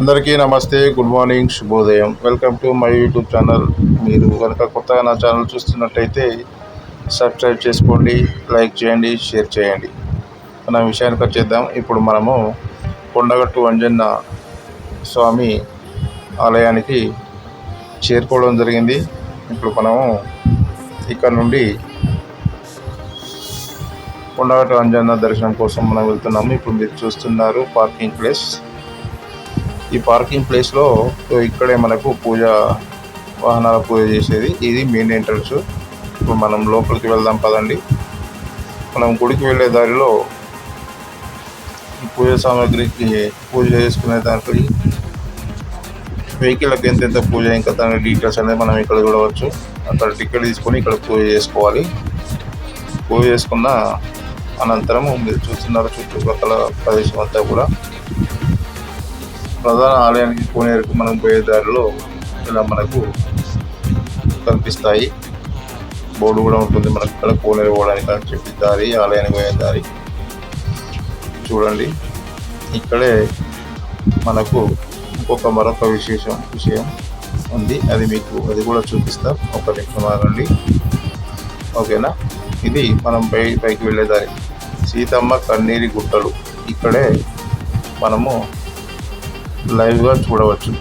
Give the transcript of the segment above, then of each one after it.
అందరికీ నమస్తే good morning శుభోదయం. Welcome to my YouTube channel మీరు కనుక కొత్తగా నా ఛానల్ చూస్తున్నట్టయితే సబ్స్క్రైబ్ చేసుకోండి లైక్ చేయండి షేర్ చేయండి. మన విషయానికి వచ్చేద్దాం. ఇప్పుడు మనము కొండగట్టు అంజన్న స్వామి ఆలయానికి చేరుకోవడం జరిగింది. ఇప్పుడు మనము ఇక్కడ నుండి కొండగట్టు అంజన్న దర్శనం కోసం మనం వెళ్తున్నాము. ఇప్పుడు మీరు చూస్తున్నారు పార్కింగ్ ప్లేస్. ఈ పార్కింగ్ ప్లేస్లో ఇక్కడే మనకు పూజ వాహనాల పూజ చేసేది. ఇది మెయిన్ ఎంట్రన్స్ ఇప్పుడు మనం లోపలికి వెళ్దాం పదండి. మనం గుడికి వెళ్ళే దారిలో పూజ సామాగ్రికి పూజ చేసుకునే దానికి వెహికల్కి ఎంతెంత పూజ ఇంకా దాని డీటెయిల్స్ అనేది మనం ఇక్కడ చూడవచ్చు. అక్కడ టికెట్ తీసుకొని ఇక్కడ పూజ చేసుకోవాలి. పూజ చేసుకున్న అనంతరము మీరు చూస్తున్నారు చుట్టుపక్కల ప్రదేశం అంతా కూడా. ప్రధాన ఆలయానికి కోనేరుకు మనం పోయే దారిలో ఇలా మనకు కనిపిస్తాయి. బోర్డు కూడా ఉంటుంది మనకు ఇక్కడ కోనేరు పోవడానికి అని చెప్పి దారి ఆలయానికి పోయే దారి. చూడండి. ఇక్కడే మనకు ఇంకొక మరొక విశేషం విషయం ఉంది. అది మీకు అది కూడా చూపిస్తాం. ఒక నిమిషం ఆగండి. ఓకేనా? ఇది మనం పై పైకి వెళ్ళే దారి. సీతమ్మ కన్నీరి గుట్టలు. ఇక్కడే మనము లైవ్గా చూడవచ్చు.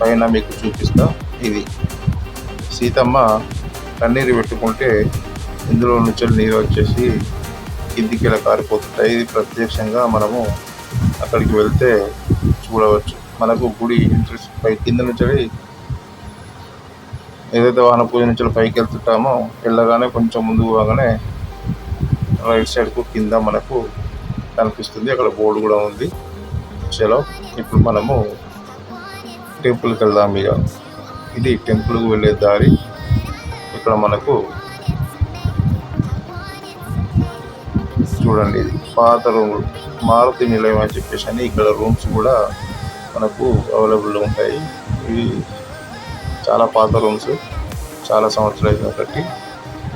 పైన మీకు చూపిస్తా ఇది. సీతమ్మ కన్నీరు పెట్టుకుంటే ఇందులో నుంచి నీరు వచ్చేసి కిందికి ఇలా కారిపోతుంటాయి. ఇది ప్రత్యక్షంగా మనము అక్కడికి వెళ్తే చూడవచ్చు. మనకు గుడి ఇంట్రెస్ట్ పై కింద నుంచి ఏదైతే వాహన పూజ నుంచి పైకి వెళ్తుంటామో వెళ్ళగానే కొంచెం ముందుకు పోగానే రైట్ సైడ్కు కింద మనకు కనిపిస్తుంది. అక్కడ బోర్డు కూడా ఉంది. చలో ఇప్పుడు మనము టెంపుల్కి వెళ్దాం ఇక. ఇది టెంపుల్కి వెళ్ళే దారి. ఇక్కడ మనకు చూడండి ఇది పాత రూములు మారుతి నిలయం అని చెప్పేసి అని ఇక్కడ రూమ్స్ కూడా మనకు అవైలబుల్ ఉంటాయి. ఇవి చాలా పాత రూమ్స్ చాలా సంవత్సరాలు కాబట్టి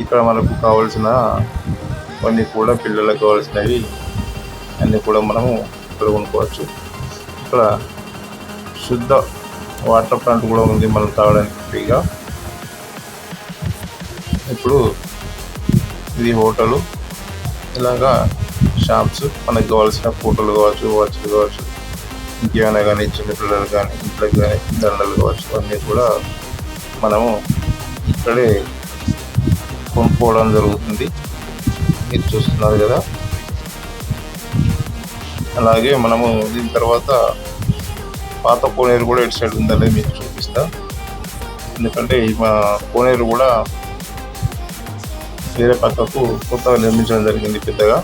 ఇక్కడ మనకు కావాల్సిన కొన్ని కూడా పిల్లలకు కావాల్సినవి అన్నీ కూడా మనము ఇక్కడ కొనుక్కోవచ్చు. ఇక్కడ శుద్ధ వాటర్ ప్లాంట్ కూడా ఉంది మనం తాగడానికి ఫ్రీగా. ఇప్పుడు ఇది హోటలు. ఇలాగా షాప్స్ మనకు కావాల్సిన ఫోటోలు కావచ్చు వాచ్లు కావచ్చు ఇంకేమైనా కానీ చిన్నపిల్లలు కానీ ఇంట్లోకి కానీ దండలు కావచ్చు అన్నీ కూడా మనము ఇక్కడే కొనుక్కోవడం జరుగుతుంది. మీరు చూస్తున్నారు కదా అలాగే మనము దీని తర్వాత పాత కోనేరు కూడా ఇటు సైడ్ ఉందనేది మీకు చూపిస్తా. ఎందుకంటే మా కోనేరు కూడా వేరే పక్కకు కొత్తగా నిర్మించడం జరిగింది పెద్దగా.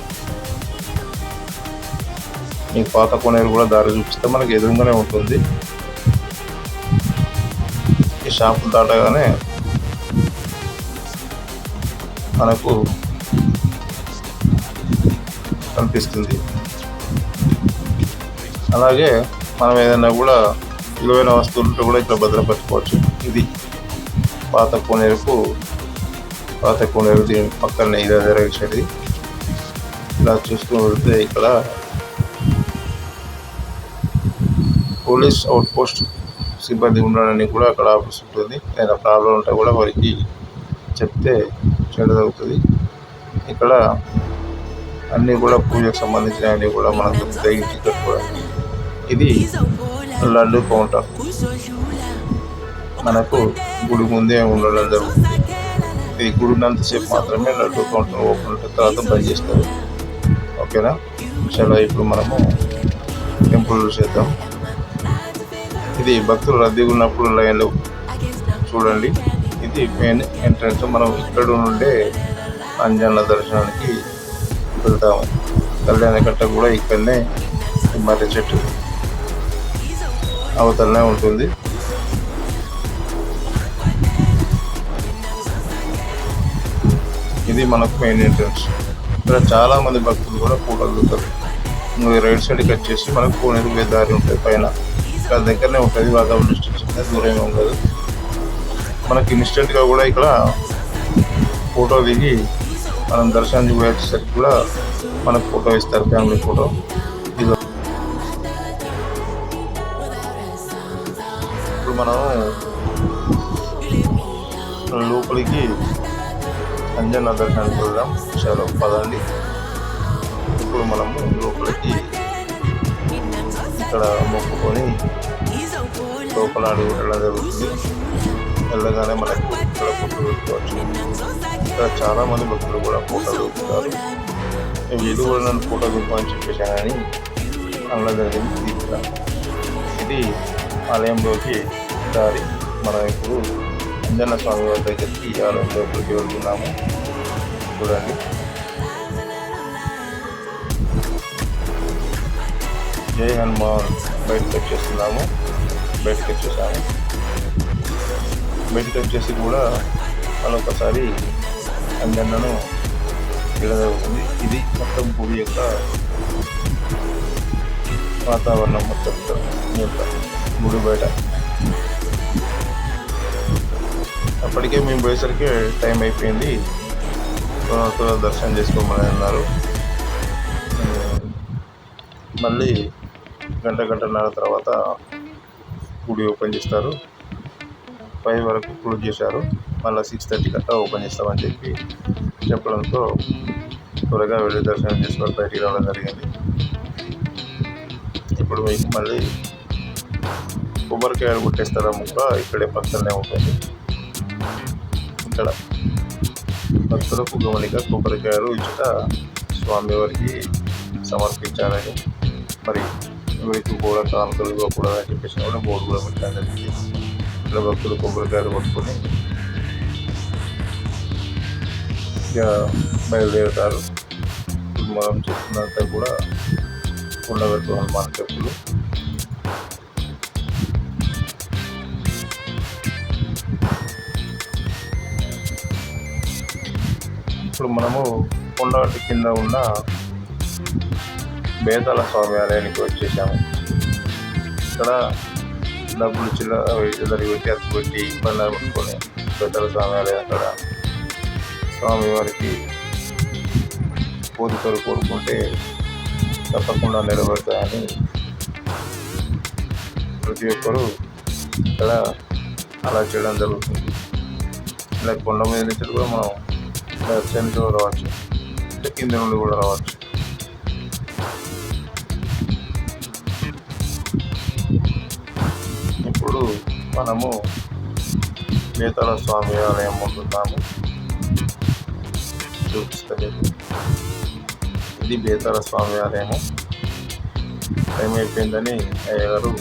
మీకు పాత కోనేరు కూడా దారి చూపిస్తే మనకి ఎదురుగానే ఉంటుంది. ఈ షాపు దాటగానే మనకు కనిపిస్తుంది. అలాగే మనం ఏదైనా కూడా విలువైన వస్తువులు కూడా ఇక్కడ భద్రపరచుకోవచ్చు. ఇది పాత కోనేరుకు పాత కోనేరు దీని పక్కనే ఇది జరిగేది ఇలా చూస్తూ వెళ్తే ఇక్కడ పోలీస్ అవుట్ పోస్ట్ సిబ్బంది ఉండడానికి కూడా అక్కడ ఆఫీస్ ఉంటుంది. ఏదైనా ప్రాబ్లం ఉంటే కూడా వారికి చెప్తే చెడదవుతుంది ఇక్కడ అన్నీ కూడా పూజకు సంబంధించినవన్నీ కూడా మనకు దొరుకుతాయి ఇది లడ్డు కౌంటర్. మనకు గుడి ముందే ఉండడం జరుగుతుంది ఈ గుడి ఉన్నంతసేపు మాత్రమే లడ్డు కౌంటర్ ఓపెన్ ఉంటుంది తర్వాత బంద్ చేస్తారు. ఓకేనా? చాలా ఇప్పుడు మనము టెంపుల్ చేద్దాం ఇది భక్తులు రద్దీగా ఉన్నప్పుడు లైన్లు చూడండి. ఇది మెయిన్ ఎంట్రన్స్. మనం ఇక్కడ నుండే అంజన్న దర్శనానికి వెళ్తాము. కళ్యాణకట్ట కూడా ఇక్కడనే మర్రి చెట్టు. అవతలనే ఉంటుంది. ఇది మనకు మెయిన్ ఎంట్రన్స్ ఇక్కడ చాలా మంది భక్తులు కూడా ఫోటోలు దిగుతారు. రైట్ రైట్ కట్ వచ్చేసి మనకు కోనేరు దారి ఉంటుంది పైన. ఇక్కడ దగ్గరనే ఉంటుంది వాతావరణ డిస్టెన్స్ దూరం ఉండదు. మనకి ఇన్స్టెంట్గా కూడా ఇక్కడ ఫోటో దిగి మనం దర్శనానికి పోయేసరికి కూడా మనకు ఫోటో ఇస్తారు ఫ్యామిలీ ఫోటో. అంజన్న దర్శనానికి వెళ్దాం చలో పదండి ఇప్పుడు మనము లోపలికి ఇక్కడ మొక్కుకొని లోపల అడుగు వెళ్ళడం జరుగుతుంది. వెళ్ళగానే మనకు ఇక్కడ ఫోటో పెట్టుకోవచ్చు. ఇక్కడ చాలామంది భక్తులు కూడా ఫోటోలు దిగుతారు. వీళ్ళు కూడా నన్ను ఫోటో దిగుమని చెప్పేసాను కానీ అందులో జరిగింది. ఇది ఆలయంలోకి దారి. మనం ఇప్పుడు అంజన్న స్వామి వారి దగ్గరికి ఆలయం లోపలికి వెళ్తున్నాము. చూడండి జై హనుమాన్. బయటకు వచ్చేస్తున్నాము బయటకు వచ్చేసాము బయటకు వచ్చేసి కూడా మరొకసారి అందరినను జరుగుతుంది ఇది మొత్తం గుడి యొక్క వాతావరణం మొత్తం యొక్క గుడి బయట. అప్పటికే మేము పోయేసరికి టైం అయిపోయింది. త్వరగా దర్శనం చేసుకోమని అన్నారు. మళ్ళీ గంట గంటన్నర తర్వాత గుడి ఓపెన్ చేస్తారు. ఫైవ్ వరకు క్లోజ్ చేశారు. మళ్ళీ సిక్స్ థర్టీ కట్టా ఓపెన్ చేస్తామని చెప్పి చెప్పడంతో త్వరగా వెళ్ళి దర్శనం చేసుకొని బయటికి రావడం జరిగింది. ఇప్పుడు మీకు మళ్ళీ కొబ్బరికాయలు కొట్టేస్తారా ముక్క ఇక్కడే పక్కనే ఉంటుంది. ఇక్కడ. భక్తులకు గమనిక కొబ్బరికాయలు ఇచ్చుట స్వామివారికి సమర్పించాలని. మరి ఎవరికి కూడా కానుకలు ఇవ్వకూడదని చెప్పేసి కూడా బోర్డు కూడా పెట్టాను జరిగింది భక్తులు కొబ్బరికాయలు పట్టుకొని ఇక బయలుదేరుతారు. మనం చూస్తున్నంత కూడా ఉండబెట్టు హనుమాన్ చెప్పులు ఇప్పుడు మనము కొండగట్టు కింద ఉన్న బేతాల స్వామి ఆలయానికి వచ్చేసాము. ఇక్కడ డబ్బులు చిల్ల ఇద్దరు పెట్టి అది పెట్టి ఇబ్బంది పట్టుకొని బేతాల స్వామి ఆలయం అక్కడ స్వామివారికి కోరికలు కోరుకుంటే తప్పకుండా నెరవేరుతాయని ప్రతి ఒక్కరూ ఇక్కడ అలా చేయడం జరుగుతుంది. ఇలా కొండ మీద నుంచి కూడా మనం దర్శనానికి రావచ్చు. అంటే కింద నుండి కూడా రావచ్చు. ఇప్పుడు మనము నేతల స్వామి ఆలయం ముందున్నాము. చూపిస్తలేదు. ఇది బేతాల స్వామి ఆలయము టైం అయిపోయిందని అయ్యగారు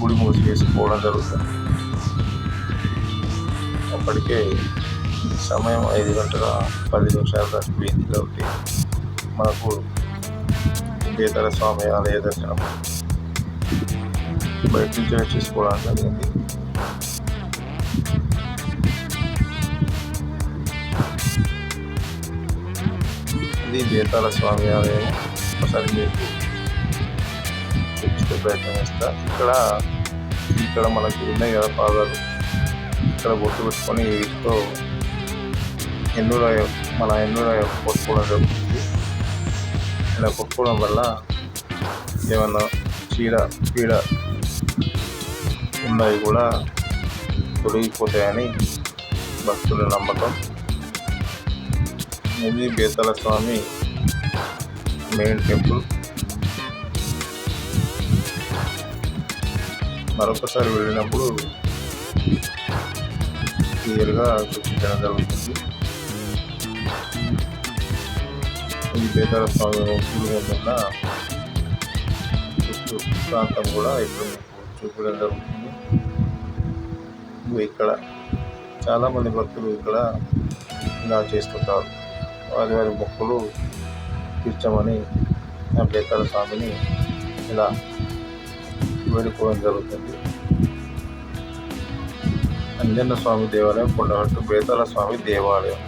గుడి మూసివేసిపోవడం జరుగుతుంది. అప్పటికే సమయం ఐదు గంటల పది నిమిషాల దాటిపోయింది కాబట్టి మనకు బేతాల స్వామి ఆలయ దర్శనం బయట నుంచి చేసుకోవడం జరిగింది. ఇది బేతాల స్వామి ఆలయం. ఒకసారి మీకు చూపించే ప్రయత్నం చేస్తా. ఇక్కడ ఇక్కడ మనకి ఉన్నాయి కదా పాదాలు. ఇక్కడ బొట్టు పెట్టుకొని వీటితో ఎన్నుల మన ఎన్నుల కొట్టుకోవడం జరుగుతుంది ఇలా కొట్టుకోవడం వల్ల ఏమన్నా చీడ పీడ ఉన్నవి కూడా తొలగిపోతాయని భక్తుల నమ్మకం. ఇది బేతల స్వామి మెయిన్ టెంపుల్. మరొకసారి వెళ్ళినప్పుడు క్లియర్గా చూపించడం జరుగుతుంది. ఈ బేతల స్వామి గుడి ఉన్న చుట్టూ ప్రాంతం కూడా ఇప్పుడు చూపడం జరుగుతుంది ఇక్కడ చాలామంది భక్తులు ఇక్కడ ఇలా చేస్తుంటారు. వారి వారి మొక్కులు తీర్చమని ఆ స్వామిని ఇలా వేడుకోవడం జరుగుతుంది. అంజన్న స్వామి దేవాలయం కొండగట్టు బేతాల స్వామి దేవాలయం.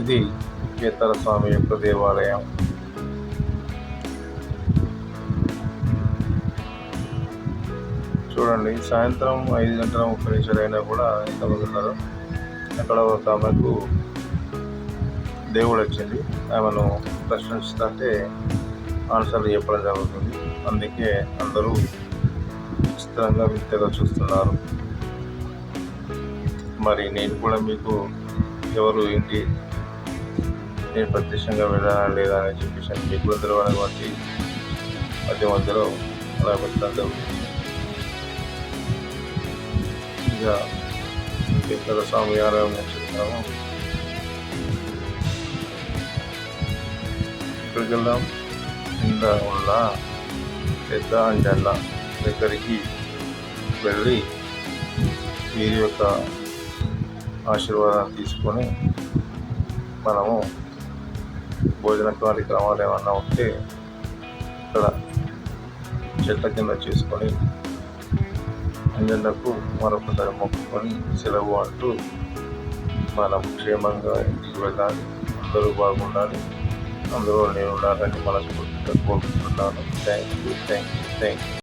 ఇది బేతాల స్వామి యొక్క దేవాలయం. చూడండి సాయంత్రం ఐదు గంటల ముప్పై నిమిషాలు అయినా కూడా ఎంతమంది ఉన్నారు. అక్కడ ఒక ఆమెకు దేవుడు వచ్చింది. ఆమెను ప్రశ్నిస్తుంటే ఆన్సర్లు చెప్పడం జరుగుతుంది. అందుకే అందరూ విచిత్రంగా వింతగా చూస్తున్నారు. మరి నేను కూడా మీకు ఎవరు ఏంటి నేను ప్రత్యక్షంగా వెళ్ళానా లేదా అని చెప్పేసి మీకు కూడా తెలియనటువంటి మధ్య మధ్యలో అలా పెట్టడం జరుగుతుంది ఇక స్వామి ఆలయం చెప్తాము. ఇక్కడికి వెళ్దాం. కింద ఉన్న పెద్ద అంజన్న దగ్గరికి వెళ్ళి వీరి యొక్క ఆశీర్వాదాన్ని తీసుకొని మనము భోజన కార్యక్రమాలు ఏమన్నా ఉంటే ఇక్కడ చెట్ల కింద చేసుకొని అంజన్నకు మరొకసారి మొక్కుకొని సెలవు అంటూ మనం క్షేమంగా ఇంటికి వెళ్ళాలి. అందరూ బాగుండాలి. అందులో నేను ఉండాలని మనస్ఫూర్తిగా కోరుకుంటున్నాను. Thank you thank you thank you